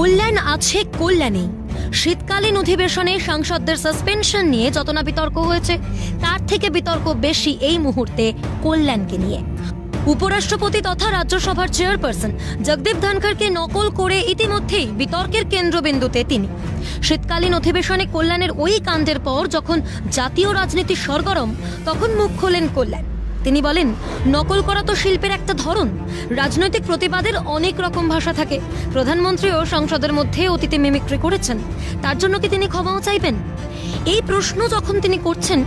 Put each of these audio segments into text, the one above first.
কল্যাণ আছে, কল্যাণেই। শীতকালীন অধিবেশনে সাংসদদের সাসপেনশন নিয়ে যত না বিতর্ক হয়েছে, তার থেকে বিতর্ক বেশি এই মুহূর্তে কল্যাণকে নিয়ে। উপরাষ্ট্রপতি তথা রাজ্যসভার চেয়ারপারসন জগদীপ ধনখড়কে নকল করে ইতিমধ্যেই বিতর্কের কেন্দ্রবিন্দুতে তিনি। শীতকালীন অধিবেশনে কল্যাণের ওই কাণ্ডের পর যখন জাতীয় রাজনীতি সরগরম, তখন মুখ খোলেন কল্যাণ। তিনি বলেন, নকল করা তো শিল্পের একটা ধরন। রাজনৈতিক প্রতিবাদের অনেক রকম ভাষা থাকে। প্রধানমন্ত্রীও সংসদের মধ্যে অতীতে মিমিক্রি করেছেন। তার জন্য কি তিনি ক্ষমাও চাইবেন? এই প্রশ্ন যখন তিনি করছেন,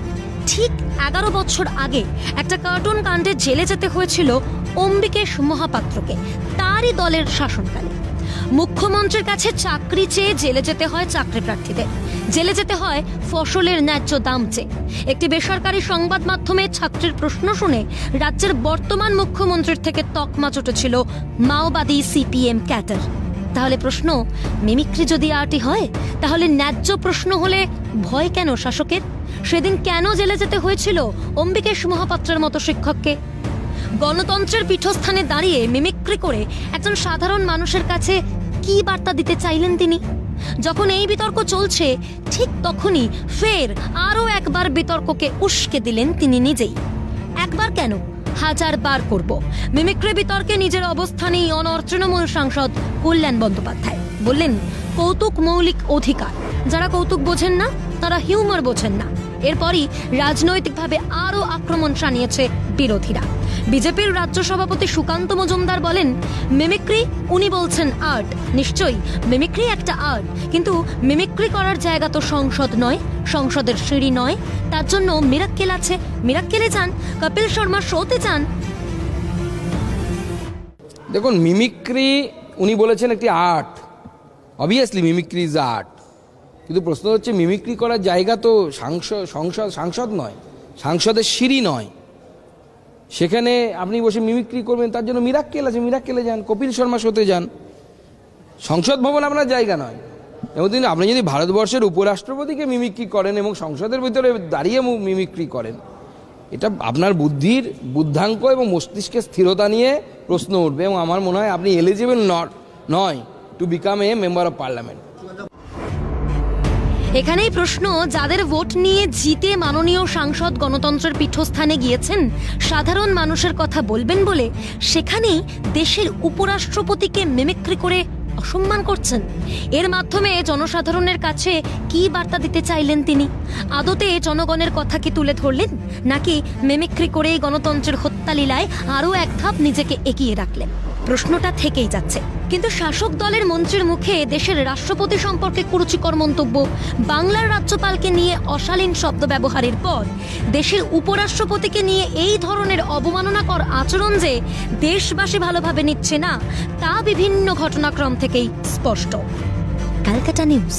ঠিক এগারো বছর আগে একটা কার্টুন কাণ্ডে জেলে যেতে হয়েছিল অম্বিকেশ মহাপাত্রকে, তারই দলের শাসনকালে। মুখ্যমন্ত্রীর কাছে চাকরি চেয়ে জেলে যেতে হয় চাকরি প্রার্থীদের। জেলে যেতে হয় ফসলের ন্যায্য দাম চেয়ে। একটি বেসরকারি সংবাদ মাধ্যমে ছাত্রের প্রশ্ন শুনে রাজ্যের বর্তমান মুখ্যমন্ত্রীর থেকে তকমা চটেছিল মাওবাদী সিপিএম ক্যাটার তাহলে প্রশ্ন, মিমিক্রি যদি আর্টি হয়, তাহলে ন্যায্য প্রশ্ন হলে ভয় কেন শাসকের? সেদিন কেন জেলে যেতে হয়েছিল অম্বিকেশ মহাপাত্রের মতো শিক্ষককে? গণতন্ত্রের পীঠস্থানে দাঁড়িয়ে মিমিক্রি করে একজন সাধারণ মানুষের কাছে কি বার্তা দিতে চাইলেন তিনি? যখন এই বিতর্ক চলছে, ঠিক তখনই ফের আরও একবার বিতর্ককে উস্কে দিলেন তিনি নিজেই। একবার কেন? হাজার বার করব। মিমিক্রি বিতর্কে নিজের অবস্থানেই অনর তৃণমূল সাংসদ কল্যাণ বন্দ্যোপাধ্যায়। বললেন, কৌতুক মৌলিক অধিকার। যারা কৌতুক বোঝেন না, তারা হিউমার বোঝেন না। এরপরই রাজনৈতিকভাবে আরও আক্রমণ শানিয়েছে বিরোধীরা। বিজেপির রাজ্য সভাপতি সুকান্ত মজুমদার বলেন, মিমিক্রি, উনি বলছেন আর্ট। নিশ্চয়ই, মিমিক্রি একটা আর্ট। কিন্তু মিমিক্রি করার জায়গা তো সংসদ নয়, সংসদের সিঁড়ি নয়। তার জন্য মিরাক্কেল আছে। মিরাক্কেলে যান, কপিল শর্মা শোতে যান। দেখুন, মিমিক্রি, উনি বলেছেন একটি art. Obviously mimicry is art কিন্তু প্রশ্ন হচ্ছে, মিমিক্রি করার জায়গা তো সাংসদ সংসদ, সাংসদ নয়, সাংসদের সিঁড়ি নয়। সেখানে আপনি বসে মিমিক্রি করবেন, তার জন্য মিরাক্কেল আছে মিরাক্কেলে যান, কপিল শর্মা শোতে যান। সংসদ ভবন আপনার জায়গা নয়। এবং তিনি আপনি যদি ভারতবর্ষের উপরাষ্ট্রপতিকে মিমিক্রি করেন এবং সংসদের ভিতরে দাঁড়িয়ে মিমিক্রি করেন, এটা আপনার বুদ্ধির বুদ্ধাঙ্ক এবং মস্তিষ্কের স্থিরতা নিয়ে প্রশ্ন উঠবে। এবং আমার মনে হয় আপনি এলিজিবল নট নয় to become a member of parliament এখানেই প্রশ্ন, যাদের ভোট নিয়ে জিতে মাননীয় সাংসদ গণতন্ত্রের পীঠস্থানে গিয়েছেন, সাধারণ মানুষের কথা বলবেন বলে সেখানেই দেশের উপরাষ্ট্রপতিকে মিমিক্রি করে অসম্মান করছেন। এর মাধ্যমে জনসাধারণের কাছে কি বার্তা দিতে চাইলেন তিনি? আদতে জনগণের কথা কি তুলে ধরলেন? নাকি মেমিক্রি করেই গণতন্ত্রের হত্যালীলায় আরও এক ধাপ নিজেকে এগিয়ে রাখলেন? প্রশ্নটা থেকেই যাচ্ছে। কিন্তু শাসক দলের মন্ত্রীর মুখে দেশের রাষ্ট্রপতি সম্পর্কে কুরুচিকর মন্তব্য, বাংলার রাজ্যপালকে নিয়ে অশালীন শব্দ ব্যবহারের পর, দেশের উপরাষ্ট্রপতিকে নিয়ে এই ধরনের অবমাননাকর আচরণ যে দেশবাসী ভালোভাবে নিচ্ছে না, তা বিভিন্ন ঘটনাক্রম থেকেই স্পষ্ট। ক্যালকাটা নিউজ।